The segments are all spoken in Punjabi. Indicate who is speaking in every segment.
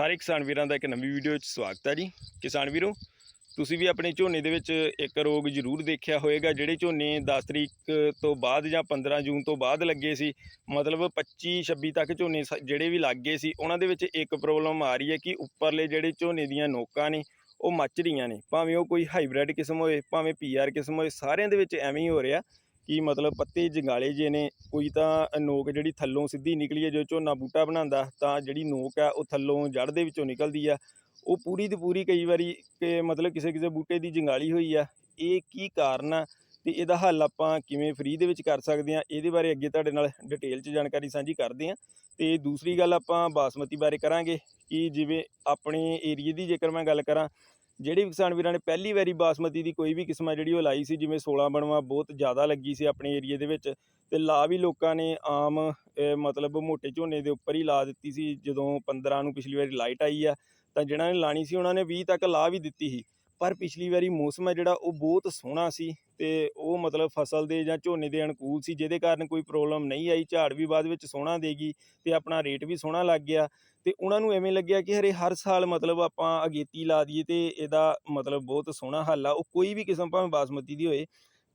Speaker 1: ਸਾਰੇ ਕਿਸਾਨ ਵੀਰਾਂ ਦਾ ਇੱਕ ਨਵੀਂ ਵੀਡੀਓ ਵਿੱਚ ਸਵਾਗਤ ਹੈ ਜੀ। ਕਿਸਾਨ ਵੀਰੋ, ਤੁਸੀਂ ਵੀ ਆਪਣੇ ਝੋਨੇ ਦੇ ਵਿੱਚ ਇੱਕ ਰੋਗ ਜ਼ਰੂਰ ਦੇਖਿਆ ਹੋਵੇਗਾ, ਜਿਹੜੇ ਝੋਨੇ 10 ਤਰੀਕ ਤੋਂ ਬਾਅਦ ਜਾਂ 15 ਜੂਨ ਤੋਂ ਬਾਅਦ ਲੱਗੇ ਸੀ। ਮਤਲਬ 25 26 ਤੱਕ ਝੋਨੇ ਸ- ਜਿਹੜੇ ਵੀ ਲੱਗੇ ਸੀ, ਉਹਨਾਂ ਦੇ ਵਿੱਚ ਇੱਕ ਪ੍ਰੋਬਲਮ ਆ ਰਹੀ ਹੈ ਕਿ ਉੱਪਰਲੇ ਜਿਹੜੇ ਝੋਨੇ ਦੀਆਂ ਨੋਕਾਂ ਨੇ, ਉਹ ਮੱਚ ਰਹੀਆਂ ਨੇ। ਭਾਵੇਂ ਉਹ ਕੋਈ ਹਾਈਬ੍ਰਿਡ ਕਿਸਮ ਹੋਏ, ਭਾਵੇਂ ਪੀਆਰ ਕਿਸਮ ਹੋਏ, ਸਾਰਿਆਂ ਦੇ ਵਿੱਚ ਐਵੇਂ ਹੀ ਹੋ ਰਿਹਾ। ਕਿ ਮਤਲਬ ਪੱਤੇ ਜੰਗਾਲੇ ਜੇ ਨੇ, ਕੋਈ ਤਾਂ ਨੋਕ ਜਿਹੜੀ ਥੱਲੋਂ ਸਿੱਧੀ ਨਿਕਲੀ ਹੈ, ਜੋ ਝੋਨਾ ਬੂਟਾ ਬਣਾਉਂਦਾ, ਤਾਂ ਜਿਹੜੀ ਨੋਕ ਆ, ਉਹ ਥੱਲੋਂ ਜੜ ਦੇ ਵਿੱਚੋਂ ਨਿਕਲਦੀ ਆ। ਉਹ ਪੂਰੀ ਦੀ ਪੂਰੀ ਕਈ ਵਾਰੀ ਕਿ ਮਤਲਬ ਕਿਸੇ ਕਿਸੇ ਬੂਟੇ ਦੀ ਜੰਗਾਲੀ ਹੋਈ ਆ। ਇਹ ਕੀ ਕਾਰਨ ਆ ਤੇ ਇਹਦਾ ਹੱਲ ਆਪਾਂ ਕਿਵੇਂ ਫ੍ਰੀ ਦੇ ਵਿੱਚ ਕਰ ਸਕਦੇ ਆ, ਇਹਦੇ ਬਾਰੇ ਅੱਗੇ ਤੁਹਾਡੇ ਨਾਲ ਡਿਟੇਲ 'ਚ ਜਾਣਕਾਰੀ ਸਾਂਝੀ ਕਰਦੇ ਆ। ਤੇ ਦੂਸਰੀ ਗੱਲ ਆਪਾਂ ਬਾਸਮਤੀ ਬਾਰੇ ਕਰਾਂਗੇ ਕਿ ਜਿਵੇਂ ਆਪਣੇ ਏਰੀਏ ਦੀ ਜੇਕਰ ਮੈਂ ਗੱਲ ਕਰਾਂ ਜਿਹੜੀ ਕਿਸਾਨ ਵੀਰਾਂ ਨੇ ਪਹਿਲੀ ਵਾਰੀ ਬਾਸਮਤੀ ਦੀ ਕੋਈ ਵੀ ਕਿਸਮ ਆ ਜਿਹੜੀ ਉਹ ਲਾਈ ਸੀ, ਜਿਵੇਂ 16 ਬਣਵਾ ਬਹੁਤ ਜ਼ਿਆਦਾ ਲੱਗੀ ਸੀ ਆਪਣੇ ਏਰੀਏ ਦੇ ਵਿੱਚ ਤੇ ਲਾ ਵੀ ਲੋਕਾਂ ਨੇ ਆਮ ਮਤਲਬ ਮੋਟੇ ਝੋਨੇ ਦੇ ਉੱਪਰ ਹੀ ਲਾ ਦਿੱਤੀ ਸੀ, ਜਦੋਂ 15 ਨੂੰ ਪਿਛਲੀ ਵਾਰੀ ਲਾਈਟ ਆਈ ਆ, ਤਾਂ ਜਿਹਨਾਂ ਨੇ ਲਾਣੀ ਸੀ ਉਹਨਾਂ ਨੇ 20 ਤੱਕ ਲਾ ਵੀ ਦਿੱਤੀ ਸੀ। ਪਰ ਪਿਛਲੀ ਵਾਰੀ ਮੌਸਮ ਹੈ ਜਿਹੜਾ, ਉਹ ਬਹੁਤ ਸੋਹਣਾ ਸੀ ਤੇ ਉਹ ਮਤਲਬ ਫਸਲ ਦੇ ਜਾਂ ਝੋਨੇ ਦੇ ਅਨੁਕੂਲ ਸੀ, ਜਿਹਦੇ ਕਾਰਨ ਕੋਈ ਪ੍ਰੋਬਲਮ ਨਹੀਂ ਆਈ। ਝਾੜ ਵੀ ਬਾਅਦ ਵਿੱਚ ਸੋਹਣਾ ਦੇਗੀ ਤੇ ਆਪਣਾ ਰੇਟ ਵੀ ਸੋਹਣਾ ਲੱਗ ਗਿਆ ਤੇ ਉਹਨਾਂ ਨੂੰ ਐਵੇਂ ਲੱਗਿਆ ਕਿ ਹਰੇ ਹਰ ਸਾਲ ਮਤਲਬ ਆਪਾਂ ਅਗੇਤੀ ਲਾ ਦਈਏ ਤੇ ਇਹਦਾ ਮਤਲਬ ਬਹੁਤ ਸੋਹਣਾ ਹੱਲ ਆ। ਉਹ ਕੋਈ ਵੀ ਕਿਸਮ ਭਾਵੇਂ ਬਾਸਮਤੀ ਦੀ ਹੋਏ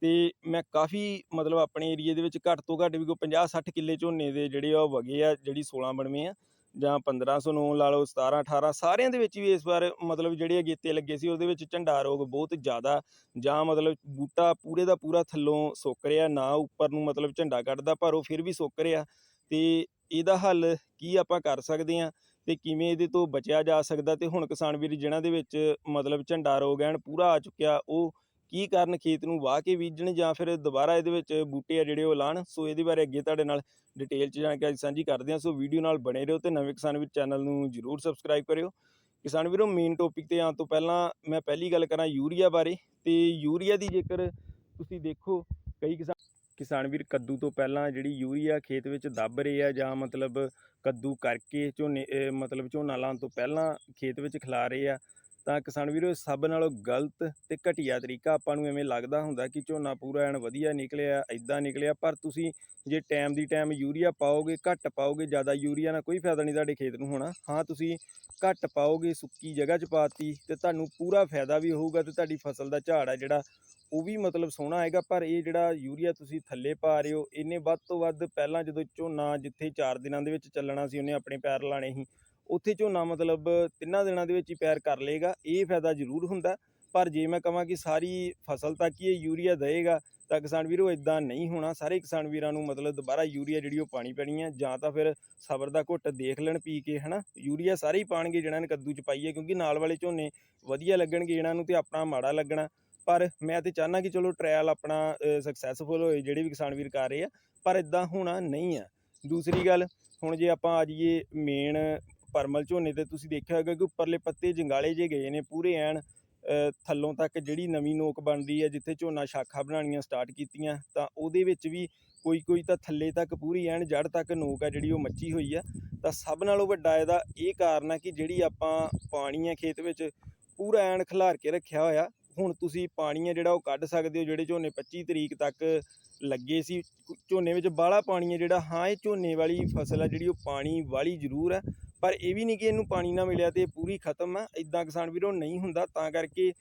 Speaker 1: ਤੇ ਮੈਂ ਕਾਫੀ ਮਤਲਬ ਆਪਣੇ ਏਰੀਏ ਦੇ ਵਿੱਚ ਘੱਟ ਤੋਂ ਘੱਟ ਵੀ ਕੋਈ 50 60 ਕਿੱਲੇ ਝੋਨੇ ਦੇ ਜਿਹੜੇ ਆ, ਉਹ ਵਗੇ ਆ, ਜਿਹੜੀ 16 ਬਣਵੇਂ ਆ। ਜਾਂ 1509 ਲਾ ਲਓ 17 18 ਸਾਰਿਆਂ ਦੇ ਵਿੱਚ ਵੀ ਇਸ ਵਾਰ ਮਤਲਬ ਜਿਹੜੇ ਅਗੇਤੇ ਲੱਗੇ ਸੀ, ਉਹਦੇ ਵਿੱਚ ਝੰਡਾ ਰੋਗ ਬਹੁਤ ਜ਼ਿਆਦਾ, ਜਾਂ ਮਤਲਬ ਬੂਟਾ ਪੂਰੇ ਦਾ ਪੂਰਾ ਥੱਲੋਂ ਸੁੱਕ ਰਿਹਾ, ਨਾ ਉੱਪਰ ਨੂੰ ਮਤਲਬ ਝੰਡਾ ਕੱਢਦਾ, ਪਰ ਉਹ ਫਿਰ ਵੀ ਸੁੱਕ ਰਿਹਾ। ਤੇ ਇਹਦਾ ਹੱਲ ਕੀ ਆਪਾਂ ਕਰ ਸਕਦੇ ਹਾਂ ਤੇ ਕਿਵੇਂ ਇਹਦੇ ਤੋਂ ਬਚਿਆ ਜਾ ਸਕਦਾ? ਤੇ ਹੁਣ ਕਿਸਾਨ ਵੀਰ, ਜਿਨ੍ਹਾਂ ਦੇ ਵਿੱਚ ਮਤਲਬ ਝੰਡਾ ਰੋਗ ਐਨ ਪੂਰਾ ਆ ਚੁੱਕਿਆ, ਉਹ ਕੀ ਕਾਰਨ ਖੇਤ ਨੂੰ ਵਾਹ ਕੇ ਬੀਜਣ ਜਾਂ ਫਿਰ ਦੁਬਾਰਾ ਇਹਦੇ ਵਿੱਚ ਬੂਟੇ ਆ ਜਿਹੜੇ ਉਹ ਲਾਣ? ਸੋ ਇਹਦੇ ਬਾਰੇ ਅੱਗੇ ਤੁਹਾਡੇ ਨਾਲ ਡਿਟੇਲ ਚ ਜਾਣਕਾਰੀ ਸਾਂਝੀ ਕਰਦੇ ਹਾਂ। ਸੋ ਵੀਡੀਓ ਨਾਲ ਬਣੇ ਰਹੋ ਤੇ ਨਵੇਂ ਕਿਸਾਨ ਵੀਰ ਚੈਨਲ ਨੂੰ ਜਰੂਰ ਸਬਸਕ੍ਰਾਈਬ ਕਰਿਓ। ਕਿਸਾਨ ਵੀਰੋ ਮੇਨ ਟੌਪਿਕ ਤੇ ਆਉਣ ਤੋਂ ਪਹਿਲਾਂ ਮੈਂ ਪਹਿਲੀ ਗੱਲ ਕਰਾਂ ਯੂਰੀਆ ਬਾਰੇ। ਤੇ ਯੂਰੀਆ ਦੀ ਜੇਕਰ ਤੁਸੀਂ ਦੇਖੋ, ਕਈ ਕਿਸਾਨ ਕਿਸਾਨ ਵੀਰ ਕੱਦੂ ਤੋਂ ਪਹਿਲਾਂ ਜਿਹੜੀ ਯੂਰੀਆ ਖੇਤ ਵਿੱਚ ਦੱਬ ਰਹੇ ਆ ਜਾਂ ਮਤਲਬ ਕੱਦੂ ਕਰਕੇ ਝੋਨੇ ਮਤਲਬ ਝੋਨਾ ਲਾਉਣ ਤੋਂ ਪਹਿਲਾਂ ਖੇਤ ਵਿੱਚ ਖਿਲਾ ਰਹੇ ਆ ਤਾਂ ਕਿਸਾਨ ਵੀਰੋ ਇਹ ਸਭ ਨਾਲੋਂ ਗਲਤ ਤੇ ਘਟੀਆ ਤਰੀਕਾ ਆਪਾਂ ਨੂੰ ਐਵੇਂ ਲੱਗਦਾ ਹੁੰਦਾ ਕਿ ਝੋਨਾ ਪੂਰਾ ਐਨ ਵਧੀਆ ਨਿਕਲਿਆ ਐਦਾਂ ਨਿਕਲਿਆ, ਪਰ ਤੁਸੀਂ ਜੇ ਟਾਈਮ ਦੀ ਟਾਈਮ ਯੂਰੀਆ ਪਾਓਗੇ, ਘੱਟ ਪਾਓਗੇ, ਜ਼ਿਆਦਾ ਯੂਰੀਆ ਨਾਲ ਕੋਈ ਫਾਇਦਾ ਨਹੀਂ ਤੁਹਾਡੇ ਖੇਤ ਨੂੰ ਹੋਣਾ। ਹਾਂ, ਤੁਸੀਂ ਘੱਟ ਪਾਓਗੇ, ਸੁੱਕੀ ਜਗ੍ਹਾ 'ਚ ਪਾਤੀ ਤੇ ਤੁਹਾਨੂੰ ਪੂਰਾ ਫਾਇਦਾ ਵੀ ਹੋਊਗਾ ਤੇ ਤੁਹਾਡੀ ਫਸਲ ਦਾ ਝਾੜ ਆ ਜਿਹੜਾ, ਉਹ ਵੀ ਮਤਲਬ ਸੋਹਣਾ ਆਏਗਾ, ਪਰ ਇਹ ਜਿਹੜਾ ਯੂਰੀਆ ਤੁਸੀਂ ਥੱਲੇ ਪਾ ਰਹੇ ਹੋ, ਇਹਨੇ ਵੱਧ ਤੋਂ ਵੱਧ ਪਹਿਲਾਂ ਜਦੋਂ ਝੋਨਾ ਜਿੱਥੇ 4 ਦਿਨਾਂ ਦੇ ਵਿੱਚ ਚੱਲਣਾ ਸੀ, ਉਹਨੇ ਆਪਣੇ ਪੈਰ ਲਾਣੇ ਸੀ ਉੱਥੇ ਝੋਨਾ ਮਤਲਬ ਤਿੰਨਾਂ ਦਿਨਾਂ ਦੇ ਵਿੱਚ ਹੀ ਪੈਰ ਕਰ ਲਏਗਾ, ਇਹ ਫਾਇਦਾ ਜ਼ਰੂਰ ਹੁੰਦਾ। ਪਰ ਜੇ ਮੈਂ ਕਹਾਂ ਕਿ ਸਾਰੀ ਫਸਲ ਤੱਕ ਹੀ ਇਹ ਯੂਰੀਆ ਦੇਏਗਾ, ਤਾਂ ਕਿਸਾਨ ਵੀਰੋ ਇਦਾਂ ਨਹੀਂ ਹੋਣਾ। ਸਾਰੇ ਕਿਸਾਨ ਵੀਰਾਂ ਨੂੰ ਮਤਲਬ ਦੁਬਾਰਾ ਯੂਰੀਆ ਜਿਹੜੀ ਉਹ ਪਾਣੀ ਪੈਣੀ ਹੈ ਜਾਂ ਤਾਂ ਫਿਰ ਸਬਰ ਦਾ ਘੁੱਟ ਦੇਖ ਲੈਣ ਪੀ ਕੇ, ਹਨਾ? ਯੂਰੀਆ ਸਾਰੇ ਹੀ ਪਾਣਗੇ ਜਿਹਨਾਂ ਨੇ ਕੱਦੂ ਚ ਪਾਈ ਹੈ ਕਿਉਂਕਿ ਨਾਲ ਵਾਲੇ ਝੋਨੇ ਵਧੀਆ ਲੱਗਣਗੇ ਇਹਨਾਂ ਨੂੰ ਤੇ ਆਪਣਾ ਮਾੜਾ ਲੱਗਣਾ। ਪਰ ਮੈਂ ਤੇ ਚਾਹਨਾ ਕਿ ਚਲੋ ਟ੍ਰਾਇਲ ਆਪਣਾ ਸਕਸੈਸਫੁਲ ਹੋਏ, ਜਿਹੜੇ ਵੀ ਕਿਸਾਨ ਵੀਰ ਕਰ ਰਹੇ ਆ, ਪਰ ਇਦਾਂ ਹੋਣਾ ਨਹੀਂ ਆ। ਦੂਸਰੀ ਗੱਲ, ਹੁਣ ਜੇ ਆਪਾਂ ਆ ਜਾਈਏ ਮੇਨ ਪਰਮਲ ਝੋਨੇ ਤੇ ਤੁਸੀਂ ਦੇਖਿਆ ਹੋਵੇਗਾ ਕਿ ਉੱਪਰਲੇ ਪੱਤੇ ਜੰਗਾਲੇ ਜੇ ਗਏ ਨੇ, ਪੂਰੇ ਐਨ ਥੱਲੋਂ ਤੱਕ ਜਿਹੜੀ ਨਵੀਂ ਨੋਕ ਬਣਦੀ ਹੈ, ਜਿੱਥੇ ਝੋਨਾ ਸ਼ਾਖਾ ਬਣਾਉਣੀਆਂ ਸਟਾਰਟ ਕੀਤੀਆਂ, ਤਾਂ ਉਹਦੇ ਵਿੱਚ ਵੀ ਕੋਈ ਕੋਈ ਤਾਂ ਥੱਲੇ ਤੱਕ ਪੂਰੀ ਐਨ ਜੜ ਤੱਕ ਨੋਕ ਆ ਜਿਹੜੀ ਉਹ ਮੱਚੀ ਹੋਈ ਆ ਤਾਂ ਸਭ ਨਾਲੋਂ ਵੱਡਾ ਇਹਦਾ ਇਹ ਕਾਰਨ ਆ ਕਿ ਜਿਹੜੀ ਆਪਾਂ ਪਾਣੀ ਆ ਖੇਤ ਵਿੱਚ, ਪੂਰਾ ਐਨ ਖਿਲਾਰ ਕੇ ਰੱਖਿਆ ਹੋਇਆ। ਹੁਣ ਤੁਸੀਂ ਪਾਣੀ ਆ ਜਿਹੜਾ ਉਹ ਕੱਢ ਸਕਦੇ ਹੋ, ਜਿਹੜੇ ਝੋਨੇ 25 ਤਰੀਕ ਤੱਕ ਲੱਗੇ ਸੀ, ਝੋਨੇ ਵਿੱਚ ਬਾਹਲਾ ਪਾਣੀ ਆ ਜਿਹੜਾ, ਹਾਂ, ਇਹ ਝੋਨੇ ਵਾਲੀ ਫਸਲ ਆ ਜਿਹੜੀ ਉਹ ਪਾਣੀ ਵਾਲੀ ਜ਼ਰੂਰ ਆ ਪਰ ਇਹ ਵੀ ਨਹੀਂ ਕਿ ਇਹਨੂੰ ਪਾਣੀ ਨਾ ਮਿਲਿਆ ਤੇ ਇਹ ਪੂਰੀ ਖਤਮ ਆ। ਇਦਾਂ ਕਿਸਾਨ ਵੀਰੋ ਨਹੀਂ ਹੁੰਦਾ, ਤਾਂ ਕਰਕੇ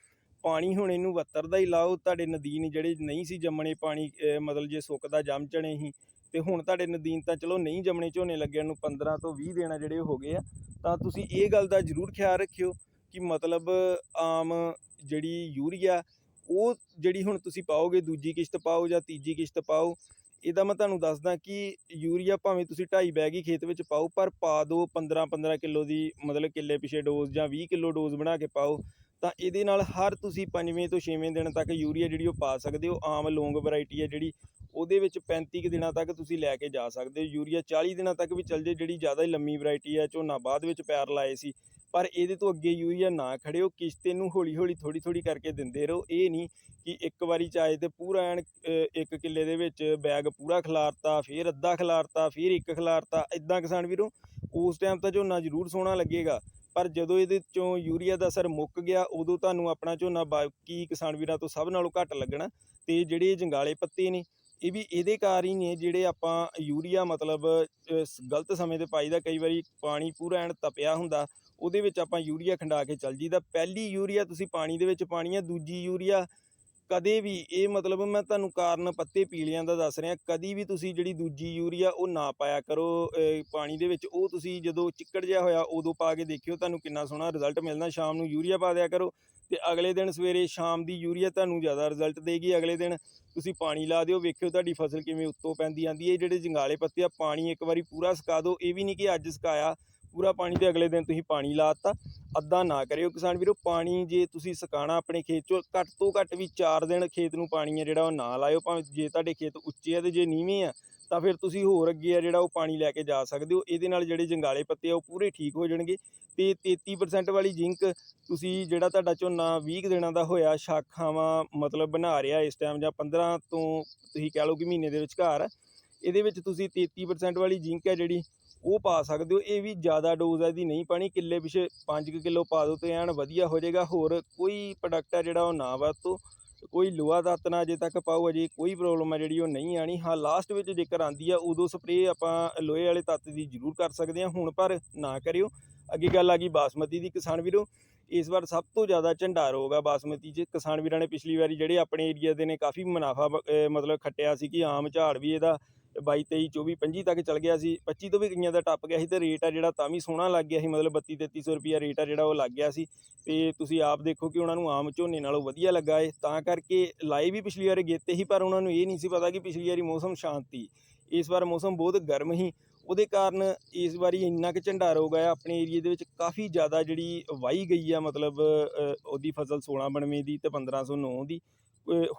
Speaker 1: ਪਾਣੀ ਹੁਣ ਇਹਨੂੰ ਵੱਤਰਦਾ ਹੀ ਲਾਓ। ਤੁਹਾਡੇ ਨਦੀਨ ਜਿਹੜੇ ਨਹੀਂ ਸੀ ਜੰਮਣੇ ਪਾਣੀ ਮਤਲਬ ਜੇ ਸੁੱਕਦਾ ਜੰਮ ਚਣੇ ਸੀ, ਤੇ ਹੁਣ ਤੁਹਾਡੇ ਨਦੀਨ ਤਾਂ ਚਲੋ ਨਹੀਂ ਜੰਮਣੇ ਝੋਨੇ ਲੱਗਣ ਨੂੰ 15 ਤੋਂ 20 ਦੇਣਾ ਜਿਹੜੇ ਹੋ ਗਏ ਆ, ਤਾਂ ਤੁਸੀਂ ਇਹ ਗੱਲ ਦਾ ਜ਼ਰੂਰ ਖਿਆਲ ਰੱਖਿਓ ਕਿ ਮਤਲਬ ਆਮ ਜਿਹੜੀ ਯੂਰੀਆ, ਉਹ ਜਿਹੜੀ ਹੁਣ ਤੁਸੀਂ ਪਾਓਗੇ, ਦੂਜੀ ਕਿਸ਼ਤ ਪਾਓ ਜਾਂ ਤੀਜੀ ਕਿਸ਼ਤ ਪਾਓ ਇਹਦਾ ਮੈਂ ਤੁਹਾਨੂੰ ਦੱਸਦਾ ਕਿ ਯੂਰੀਆ ਭਾਵੇਂ ਤੁਸੀਂ 2.5 ਬੈਗ ਹੀ ਖੇਤ ਵਿੱਚ ਪਾਓ, ਪਰ ਪਾ ਦਿਓ 15 15 ਕਿਲੋ ਦੀ ਮਤਲਬ ਕਿੱਲੇ ਪਿਛੇ ਡੋਜ਼ ਜਾਂ 20 ਕਿਲੋ ਡੋਜ਼ ਬਣਾ ਕੇ ਪਾਓ, ਤਾਂ ਇਹਦੇ ਨਾਲ ਹਰ ਤੁਸੀਂ ਪੰਜਵੇਂ ਤੋਂ ਛੇਵੇਂ ਦਿਨ ਤੱਕ ਯੂਰੀਆ ਜਿਹੜੀ ਉਹ ਪਾ ਸਕਦੇ ਹੋ। ਆਮ ਲੌਂਗ ਵੈਰਾਈਟੀ ਹੈ ਜਿਹੜੀ, ਉਹਦੇ ਵਿੱਚ 35 ਕੁ ਦਿਨਾਂ ਤੱਕ ਤੁਸੀਂ ਲੈ ਕੇ ਜਾ ਸਕਦੇ ਹੋ। ਯੂਰੀਆ 40 ਦਿਨਾਂ ਤੱਕ ਵੀ ਚੱਲ ਜੇ, ਜਿਹੜੀ ਜ਼ਿਆਦਾ ਹੀ ਲੰਮੀ ਵੈਰਾਈਟੀ ਹੈ, ਝੋਨਾ ਬਾਅਦ ਵਿੱਚ ਪੈਰ ਲਾਏ ਸੀ ਪਰ ਇਹਦੇ ਤੋਂ ਅੱਗੇ ਯੂਰੀਆ ਨਾ ਖੜਿਓ, ਕਿਸ਼ਤੇ ਨੂੰ ਹੌਲੀ ਹੌਲੀ ਥੋੜੀ ਥੋੜੀ ਕਰਕੇ ਦਿੰਦੇ ਰਹੋ। ਇਹ ਨਹੀਂ ਕਿ ਇੱਕ ਵਾਰੀ ਚਾਹੇ ਤੇ ਪੂਰਾ ਐਨ ਇੱਕ ਕਿੱਲੇ ਦੇ ਵਿੱਚ ਬੈਗ ਪੂਰਾ ਖਿਲਾਰਤਾ, ਫਿਰ ਅੱਧਾ ਖਿਲਾਰਤਾ, ਫਿਰ ਇੱਕ ਖਿਲਾਰਤਾ ਇਦਾਂ ਕਿਸਾਨ ਵੀਰੋ, ਉਸ ਟਾਈਮ ਤਾਂ ਝੋਨਾ ਜ਼ਰੂਰ ਸੋਹਣਾ ਲੱਗੇਗਾ। ਪਰ ਜਦੋਂ ਇਹਦੇ ਚੋਂ ਯੂਰੀਆ ਦਾ ਅਸਰ ਮੁੱਕ ਗਿਆ, ਉਦੋਂ ਤੁਹਾਨੂੰ ਆਪਣਾ ਝੋਨਾ ਬਾਕੀ ਕਿਸਾਨ ਵੀਰਾਂ ਤੋਂ ਸਭ ਨਾਲੋਂ ਘੱਟ ਲੱਗਣਾ ਤੇ ਜਿਹੜੇ ਜੰਗਾਲੇ ਪੱਤੇ ਨੇ, ਇਹ ਵੀ ਇਹਦੇ ਕਾਰ ਹੀ ਨੇ ਜਿਹੜੇ ਆਪਾਂ ਯੂਰੀਆ ਮਤਲਬ ਗਲਤ ਸਮੇਂ ਤੇ ਪਾਈਦਾ ਕਈ ਵਾਰੀ ਪਾਣੀ ਪੂਰਾ ਐਨ ਤਪਿਆ ਹੁੰਦਾ। ਉਹਦੇ ਵਿੱਚ ਆਪਾਂ ਯੂਰੀਆ ਖੰਡਾ ਕੇ ਚੱਲ ਜੀਦਾ ਪਹਿਲੀ ਯੂਰੀਆ ਤੁਸੀਂ ਪਾਣੀ ਦੇ ਵਿੱਚ ਪਾਣੀ ਆ, ਦੂਜੀ ਯੂਰੀਆ ਕਦੇ ਵੀ, ਇਹ ਮਤਲਬ ਮੈਂ ਤੁਹਾਨੂੰ ਕਾਰਨ ਪੱਤੇ ਪੀਲੀਆਂ ਦਾ ਦੱਸ ਰਿਹਾ, ਕਦੀ ਵੀ ਤੁਸੀਂ ਜਿਹੜੀ ਦੂਜੀ ਯੂਰੀਆ ਉਹ ਨਾ ਪਾਇਆ ਕਰੋ ਪਾਣੀ ਦੇ ਵਿੱਚ, ਉਹ ਤੁਸੀਂ ਜਦੋਂ ਚਿੱਕੜ ਜਿਹਾ ਹੋਇਆ ਉਦੋਂ ਪਾ ਕੇ ਦੇਖਿਓ, ਤੁਹਾਨੂੰ ਕਿੰਨਾ ਸੋਹਣਾ ਰਿਜ਼ਲਟ ਮਿਲਣਾ, ਸ਼ਾਮ ਨੂੰ ਯੂਰੀਆ ਪਾ ਦਿਆ ਕਰੋ ਤੇ ਅਗਲੇ ਦਿਨ ਸਵੇਰੇ ਸ਼ਾਮ ਦੀ ਯੂਰੀਆ ਤੁਹਾਨੂੰ ਜ਼ਿਆਦਾ ਰਿਜ਼ਲਟ ਦੇਗੀ, ਅਗਲੇ ਦਿਨ ਤੁਸੀਂ ਪਾਣੀ ਲਾ ਦਿਓ, ਵੇਖਿਓ ਤੁਹਾਡੀ ਫਸਲ ਕਿਵੇਂ ਉੱਤੋਂ ਪੈਂਦੀ ਆਂਦੀ ਹੈ ਜਿਹੜੇ ਜੰਗਾਲੇ ਪੱਤੇ ਆ, ਪਾਣੀ ਇੱਕ ਵਾਰੀ ਪੂਰਾ ਸੁਕਾ ਦਿਓ, ਇਹ ਵੀ ਨਹੀਂ ਕਿ ਅੱਜ ਸੁਕਾਇਆ ਪੂਰਾ ਪਾਣੀ ਤੇ ਅਗਲੇ ਦਿਨ ਤੁਸੀਂ ਪਾਣੀ ਲਾਤਾ ਅੱਧਾ ਨਾ ਕਰਿਓ ਕਿਸਾਨ ਵੀਰੋ, ਪਾਣੀ ਜੇ ਤੁਸੀਂ ਸੁਕਾਣਾ ਆਪਣੇ ਖੇਤ ਚੋਂ, ਘੱਟ ਤੋਂ ਘੱਟ ਵੀ 4 ਦਿਨ ਖੇਤ ਨੂੰ ਪਾਣੀ ਹੈ ਜਿਹੜਾ ਉਹ ਨਾ ਲਾਇਓ, ਭਾਵੇਂ ਜੇ ਤੁਹਾਡੇ ਖੇਤ ਉੱਚੇ ਆ ਤੇ ਜੇ ਨੀਵੇਂ ਆ, ਤਾਂ ਫਿਰ ਤੁਸੀਂ ਹੋਰ ਅੱਗੇ ਆ ਜਿਹੜਾ ਉਹ ਪਾਣੀ ਲੈ ਕੇ ਜਾ ਸਕਦੇ ਹੋ। ਇਹਦੇ ਨਾਲ ਜਿਹੜੇ ਜੰਗਾਲੇ ਪੱਤੇ ਆ ਉਹ ਪੂਰੇ ਠੀਕ ਹੋ ਜਾਣਗੇ ਤੇ 33% ਵਾਲੀ ਜ਼ਿੰਕ ਤੁਸੀਂ ਜਿਹੜਾ ਤੁਹਾਡਾ ਝੋਨਾ 20 ਕੁ ਦਿਨਾਂ ਦਾ ਹੋਇਆ, ਸ਼ਾਖਾਵਾਂ ਮਤਲਬ ਬਣਾ ਰਿਹਾ ਇਸ ਟਾਈਮ ਜਾਂ 15 ਤੋਂ ਤੁਸੀਂ ਕਹਿ ਲਓ ਕਿ ਮਹੀਨੇ ਦੇ ਵਿਚਕਾਰ, ਇਹਦੇ ਵਿੱਚ ਤੁਸੀਂ 33% ਵਾਲੀ ਜ਼ਿੰਕ ਹੈ ਜਿਹੜੀ ਉਹ ਪਾ ਸਕਦੇ ਹੋ, ਇਹ ਵੀ ਜ਼ਿਆਦਾ ਡੋਜ਼ ਹੈ ਇਹਦੀ ਨਹੀਂ ਪਾਣੀ, ਕਿੱਲੇ ਪਿਛੇ 5 ਕਿਲੋ ਪਾ ਦਿਓ ਤੇ ਐਨ ਵਧੀਆ ਹੋ ਜਾਏਗਾ। ਹੋਰ ਕੋਈ ਪ੍ਰੋਡਕਟ ਹੈ ਜਿਹੜਾ ਉਹ ਨਾ ਵਰਤੋ, ਕੋਈ ਲੋਹਾ ਤੱਤ ਨਾ ਅਜੇ ਤੱਕ ਪਾਓ, ਅਜੇ ਕੋਈ ਪ੍ਰੋਬਲਮ ਹੈ ਜਿਹੜੀ ਉਹ ਨਹੀਂ ਆਣੀ ਹਾਂ ਲਾਸਟ ਵਿੱਚ ਜੇਕਰ ਆਂਦੀ ਆ, ਉਦੋਂ ਸਪਰੇਅ ਆਪਾਂ ਲੋਹੇ ਵਾਲੇ ਤੱਤ ਦੀ ਜ਼ਰੂਰ ਕਰ ਸਕਦੇ ਹਾਂ ਹੁਣ ਪਰ ਨਾ ਕਰਿਓ। ਅੱਗੇ ਗੱਲ ਆ ਗਈ ਬਾਸਮਤੀ ਦੀ, ਕਿਸਾਨ ਵੀਰੋ, ਇਸ ਵਾਰ ਸਭ ਤੋਂ ਜ਼ਿਆਦਾ ਝੰਡਾ ਰੋਗ ਆ ਬਾਸਮਤੀ 'ਚ। ਕਿਸਾਨ ਵੀਰਾਂ ਨੇ ਪਿਛਲੀ ਵਾਰੀ ਜਿਹੜੇ ਆਪਣੇ ਏਰੀਆ ਦੇ ਨੇ, ਕਾਫੀ ਮੁਨਾਫਾ ਮਤਲਬ ਖੱਟਿਆ ਸੀ ਕਿ ਆਮ ਝਾੜ ਵੀ ਇਹਦਾ 22 23 24 25 ਤੱਕ ਚਲ ਗਿਆ ਸੀ 25 ਤੋਂ ਵੀ ਕਈਆਂ ਦਾ ਟੱਪ ਗਿਆ ਸੀ ਤੇ ਰੇਟ ਆ ਜਿਹੜਾ ਤਾਂ ਵੀ ਸੋਹਣਾ ਲੱਗ ਗਿਆ ਸੀ, ਮਤਲਬ 32 3300 ਰੁਪਿਆ ਰੇਟ ਆ ਜਿਹੜਾ ਉਹ ਲੱਗ ਗਿਆ ਸੀ ਤੇ ਤੁਸੀਂ ਆਪ ਦੇਖੋ ਕਿ ਉਹਨਾਂ ਨੂੰ ਆਮ ਝੋਨੇ ਨਾਲੋਂ ਵਧੀਆ ਲੱਗਾ ਏ, ਤਾਂ ਕਰਕੇ ਲਾਏ ਵੀ ਪਿਛਲੀ ਵਾਰੀ ਗੇਤੇ ਸੀ, ਪਰ ਉਹਨਾਂ ਨੂੰ ਇਹ ਨਹੀਂ ਸੀ ਪਤਾ ਕਿ ਪਿਛਲੀ ਵਾਰੀ ਮੌਸਮ ਸ਼ਾਂਤੀ ਇਸ ਵਾਰ ਮੌਸਮ ਬਹੁਤ ਗਰਮ ਸੀ, ਉਹਦੇ ਕਾਰਨ ਇਸ ਵਾਰੀ ਇੰਨਾ ਕਿ ਝੰਡਾ ਰੋਗ ਗਿਆ ਆਪਣੇ ਏਰੀਏ ਦੇ ਵਿੱਚ ਕਾਫੀ ਜ਼ਿਆਦਾ ਜਿਹੜੀ ਵਾਹੀ ਗਈ ਆ, ਮਤਲਬ ਉਹਦੀ ਫਸਲ 1692 ਦੀ ਤੇ 1509 ਦੀ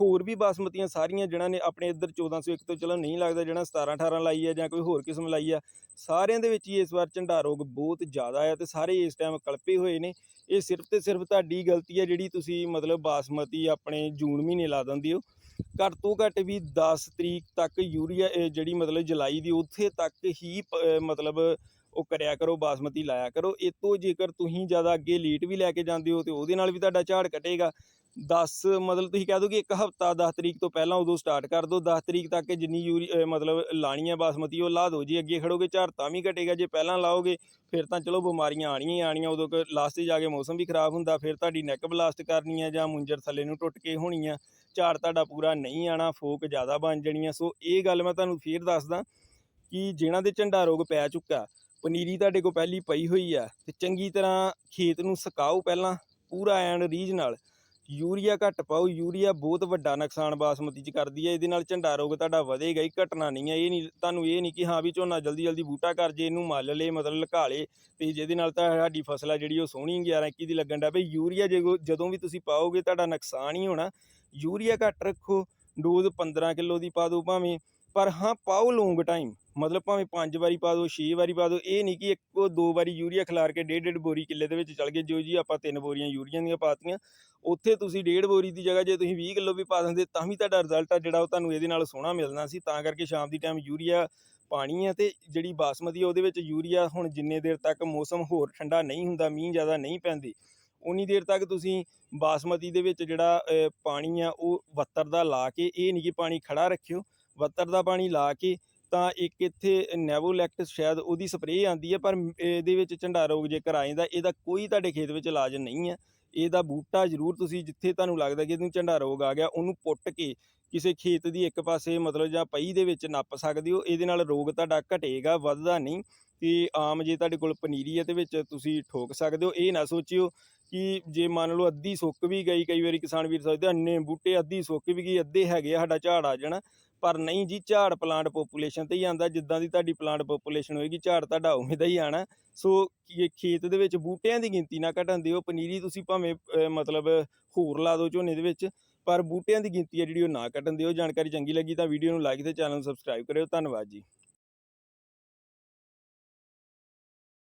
Speaker 1: ਹੋਰ ਵੀ ਬਾਸਮਤੀਆਂ ਸਾਰੀਆਂ ਜਿਹਨਾਂ ਨੇ ਆਪਣੇ ਇੱਧਰ 1401 ਤੋਂ ਚਲੋ ਨਹੀਂ ਲੱਗਦਾ ਜਿਹੜਾ 17 18 ਲਾਈ ਆ ਜਾਂ ਕੋਈ ਹੋਰ ਕਿਸਮ ਲਾਈ ਆ, ਸਾਰਿਆਂ ਦੇ ਵਿੱਚ ਹੀ ਇਸ ਵਾਰ ਝੰਡਾ ਰੋਗ ਬਹੁਤ ਜ਼ਿਆਦਾ ਆ ਤੇ ਸਾਰੇ ਇਸ ਟਾਈਮ ਕਲਪੇ ਹੋਏ ਨੇ। ਇਹ ਸਿਰਫ ਤੇ ਸਿਰਫ ਤੁਹਾਡੀ ਗਲਤੀ ਹੈ ਜਿਹੜੀ ਤੁਸੀਂ ਮਤਲਬ ਬਾਸਮਤੀ ਆਪਣੇ ਜੂਨ ਮਹੀਨੇ ਲਾ ਦਿੰਦੇ ਹੋ। ਘੱਟ ਤੋਂ ਘੱਟ ਵੀ 10 ਤਰੀਕ ਤੱਕ ਯੂਰੀਆ ਜਿਹੜੀ ਮਤਲਬ ਜੁਲਾਈ ਦੀ, ਉੱਥੇ ਤੱਕ ਹੀ ਪ- ਮਤਲਬ ਉਹ ਕਰਿਆ ਕਰੋ, ਬਾਸਮਤੀ ਲਾਇਆ ਕਰੋ। ਇਹ ਤੋਂ ਜੇਕਰ ਤੁਸੀਂ ਜ਼ਿਆਦਾ ਅੱਗੇ ਲੇਟ ਵੀ ਲੈ ਕੇ ਜਾਂਦੇ ਹੋ ਤੇ ਉਹਦੇ ਨਾਲ ਵੀ ਤੁਹਾਡਾ ਝਾੜ ਘਟੇਗਾ 10 ਮਤਲਬ ਤੁਸੀਂ ਕਹਿ ਦੋ ਕਿ ਇੱਕ ਹਫਤਾ 10 ਤਰੀਕ ਤੋਂ ਪਹਿਲਾਂ ਉਦੋਂ ਸਟਾਰਟ ਕਰ ਦਿਓ 10 ਤਰੀਕ ਤੱਕ ਜਿੰਨੀ ਯੂਰੀ ਮਤਲਬ ਲਾਣੀ ਹੈ ਬਾਸਮਤੀ, ਉਹ ਲਾ ਦਿਓ ਜੇ ਅੱਗੇ ਖੜੋਗੇ, ਝਾੜ ਤਾਂ ਵੀ ਘਟੇਗਾ। ਜੇ ਪਹਿਲਾਂ ਲਾਓਗੇ, ਫਿਰ ਤਾਂ ਚਲੋ ਬਿਮਾਰੀਆਂ ਆਣੀਆਂ ਹੀ ਆਣੀਆਂ ਉਦੋਂ ਲਾਸਟ 'ਤੇ ਜਾ ਕੇ ਮੌਸਮ ਵੀ ਖਰਾਬ ਹੁੰਦਾ। ਫਿਰ ਤੁਹਾਡੀ ਨੈਕ ਬਲਾਸਟ ਕਰਨੀ ਹੈ ਜਾਂ ਮੁੰਜਰ ਥੱਲੇ ਨੂੰ ਟੁੱਟ ਕੇ ਹੋਣੀ ਆ। ਝਾੜ ਤੁਹਾਡਾ ਪੂਰਾ ਨਹੀਂ ਆਣਾ ਫੋਕ ਜ਼ਿਆਦਾ ਬਣ ਜਾਣੀ ਆ। ਸੋ ਇਹ ਗੱਲ ਮੈਂ ਤੁਹਾਨੂੰ ਫੇਰ ਦੱਸਦਾ ਕਿ ਜਿਨ੍ਹਾਂ ਦੇ ਝੰਡਾ ਰੋਗ ਪੈ ਚੁੱਕਾ ਪਨੀਰੀ ਤੁਹਾਡੇ ਕੋਲ ਪਹਿਲੀ ਪਈ ਹੋਈ ਆ ਤੇ ਚੰਗੀ ਤਰ੍ਹਾਂ ਖੇਤ ਨੂੰ ਸੁਕਾਓ ਪਹਿਲਾਂ, ਪੂਰਾ ਐਨ ਰੀਝ ਨਾਲ। ਯੂਰੀਆ ਘੱਟ ਪਾਓ, ਯੂਰੀਆ ਬਹੁਤ ਵੱਡਾ ਨੁਕਸਾਨ ਬਾਸਮਤੀ ਚ ਕਰਦੀ ਹੈ ਇਹਦੇ ਨਾਲ ਝੰਡਾ ਰੋਗ ਤੁਹਾਡਾ ਵਧੇਗਾ ਹੀ, ਘਟਣਾ ਨਹੀਂ ਹੈ ਇਹ ਨਹੀਂ, ਤੁਹਾਨੂੰ ਇਹ ਨਹੀਂ ਕਿ ਹਾਂ ਵੀ ਝੋਨਾ ਜਲਦੀ ਜਲਦੀ ਬੂਟਾ ਕਰ ਜੇ, ਇਹਨੂੰ ਮੱਲ ਲੇ, ਮਤਲਬ ਲੁਕਾ ਲੇ ਤੇ ਜਿਹਦੇ ਨਾਲ ਤਾਂ ਸਾਡੀ ਫਸਲ ਆ ਜਿਹੜੀ ਉਹ ਸੋਹਣੀ 11 21 ਦੀ ਲੱਗਣ ਦਾ ਬਈ, ਯੂਰੀਆ ਜੇ- ਜਦੋਂ ਵੀ ਤੁਸੀਂ ਪਾਓਗੇ ਤੁਹਾਡਾ ਨੁਕਸਾਨ ਹੀ ਹੋਣਾ। ਯੂਰੀਆ ਘੱਟ ਰੱਖੋ, ਡੋਜ਼ 15 ਕਿਲੋ ਦੀ ਪਾ ਦਿਓ ਭਾਵੇਂ। ਪਰ ਹਾਂ, ਪਾਓ ਲੌਂਗ ਟਾਈਮ ਮਤਲਬ ਭਾਵੇਂ ਪੰਜ ਵਾਰੀ ਪਾ ਦਿਓ, ਛੇ ਵਾਰੀ ਪਾ ਦਿਓ, ਇਹ ਨਹੀਂ ਕਿ ਇੱਕੋ ਦੋ ਵਾਰੀ ਯੂਰੀਆ ਖਿਲਾਰ ਕੇ ਡੇਢ ਡੇਢ ਬੋਰੀ ਕਿੱਲੇ ਦੇ ਵਿੱਚ ਚਲ ਗਏ, ਜੋ ਜੀ ਆਪਾਂ ਤਿੰਨ ਬੋਰੀਆਂ ਯੂਰੀਆ ਦੀਆਂ ਪਾਤੀਆਂ, ਉੱਥੇ ਤੁਸੀਂ ਡੇਢ ਬੋਰੀ ਦੀ ਜਗ੍ਹਾ ਜੇ ਤੁਸੀਂ 20 ਕਿਲੋ ਵੀ ਪਾ ਦਿੰਦੇ, ਤਾਂ ਵੀ ਤੁਹਾਡਾ ਰਿਜ਼ਲਟ ਆ ਜਿਹੜਾ ਉਹ ਤੁਹਾਨੂੰ ਇਹਦੇ ਨਾਲ ਸੋਹਣਾ ਮਿਲਣਾ ਸੀ। ਤਾਂ ਕਰਕੇ ਸ਼ਾਮ ਦੀ ਟਾਈਮ ਯੂਰੀਆ ਪਾਣੀ ਹੈ ਤੇ ਜਿਹੜੀ ਬਾਸਮਤੀ ਆ ਉਹਦੇ ਵਿੱਚ ਯੂਰੀਆ ਹੁਣ ਜਿੰਨੇ ਦੇਰ ਤੱਕ ਮੌਸਮ ਹੋਰ ਠੰਡਾ ਨਹੀਂ ਹੁੰਦਾ, ਮੀਂਹ ਜ਼ਿਆਦਾ ਨਹੀਂ ਪੈਂਦੀ, ਉਨੀ ਦੇਰ ਤੱਕ ਤੁਸੀਂ ਬਾਸਮਤੀ ਦੇ ਵਿੱਚ ਜਿਹੜਾ ਪਾਣੀ ਆ ਉਹ ਵੱਤਰ ਦਾ ਲਾ ਕੇ, ਇਹ ਨਹੀਂ ਕਿ ਪਾਣੀ ਖੜਾ ਰੱਖਿਓ। ਵੱਤਰ ਦਾ ਪਾਣੀ ਲਾ ਕੇ ਤਾਂ ਇੱਕ ਇੱਥੇ ਨੈਵੋਲੈਕਟ ਸ਼ਾਇਦ ਉਹਦੀ ਸਪਰੇਅ ਆਂਦੀ ਹੈ, ਪਰ ਇਹਦੇ ਵਿੱਚ ਝੰਡਾ ਰੋਗ ਜੇਕਰ ਆ ਜਾਂਦਾ ਇਹਦਾ ਕੋਈ ਤੁਹਾਡੇ ਖੇਤ ਵਿੱਚ ਇਲਾਜ ਨਹੀਂ ਹੈ। ਇਹਦਾ ਬੂਟਾ ਜ਼ਰੂਰ ਤੁਸੀਂ ਜਿੱਥੇ ਤੁਹਾਨੂੰ ਲੱਗਦਾ ਕਿ ਇਹਨੂੰ ਝੰਡਾ ਰੋਗ ਆ ਗਿਆ, ਉਹਨੂੰ ਪੁੱਟ ਕੇ ਕਿਸੇ ਖੇਤ ਦੀ ਇੱਕ ਪਾਸੇ ਮਤਲਬ ਜਾਂ ਪਈ ਦੇ ਵਿੱਚ ਨੱਪ ਸਕਦੇ ਹੋ। ਇਹਦੇ ਨਾਲ ਰੋਗ ਤੁਹਾਡਾ ਘਟੇਗਾ, ਵੱਧਦਾ ਨਹੀਂ ਤੇ ਆਮ ਜੇ ਤੁਹਾਡੇ ਕੋਲ ਪਨੀਰੀ ਹੈ ਤੇ ਵਿੱਚ ਤੁਸੀਂ ਠੋਕ ਸਕਦੇ ਹੋ। ਇਹ ਨਾ ਸੋਚਿਓ ਕਿ ਜੇ ਮੰਨ ਲਓ ਅੱਧੀ ਸੁੱਕ ਵੀ ਗਈ, ਕਈ ਵਾਰੀ ਕਿਸਾਨ ਵੀਰ ਸੋਚਦੇ ਅੰਨੇ ਬੂਟੇ ਅੱਧੀ ਸੁੱਕ ਵੀ ਗਈ, ਅੱਧੇ ਹੈਗੇ ਆ, ਸਾਡਾ ਝਾੜ ਆ ਜਾਣਾ। ਪਰ ਨਹੀਂ ਜੀ, ਝਾੜ ਪਲਾਂਟ ਪੋਪੂਲੇਸ਼ਨ ਤੇ ਹੀ ਆਂਦਾ ਜਿੱਦਾਂ ਦੀ ਤੁਹਾਡੀ ਪਲਾਂਟ ਪੋਪੂਲੇਸ਼ਨ ਹੋਏਗੀ, ਝਾੜ ਤੁਹਾਡਾ ਉਵੇਂ ਦਾ ਹੀ ਆਣਾ। ਸੋ ਖੇਤ ਦੇ ਵਿੱਚ ਬੂਟਿਆਂ ਦੀ ਗਿਣਤੀ ਨਾ ਘਟਣ ਦਿਓ, ਪਨੀਰੀ ਤੁਸੀਂ ਭਾਵੇਂ ਮਤਲਬ ਹੋਰ ਲਾ ਦਿਓ ਝੋਨੇ ਦੇ ਵਿੱਚ, ਪਰ ਬੂਟਿਆਂ ਦੀ ਗਿਣਤੀ ਹੈ ਜਿਹੜੀ ਉਹ ਨਾ ਘਟਣ ਦਿਓ। ਜਾਣਕਾਰੀ ਚੰਗੀ ਲੱਗੀ ਤਾਂ ਵੀਡੀਓ ਨੂੰ ਲਾਈਕ ਤੇ ਚੈਨਲ ਨੂੰ ਸਬਸਕ੍ਰਾਈਬ ਕਰਿਓ। ਧੰਨਵਾਦ ਜੀ।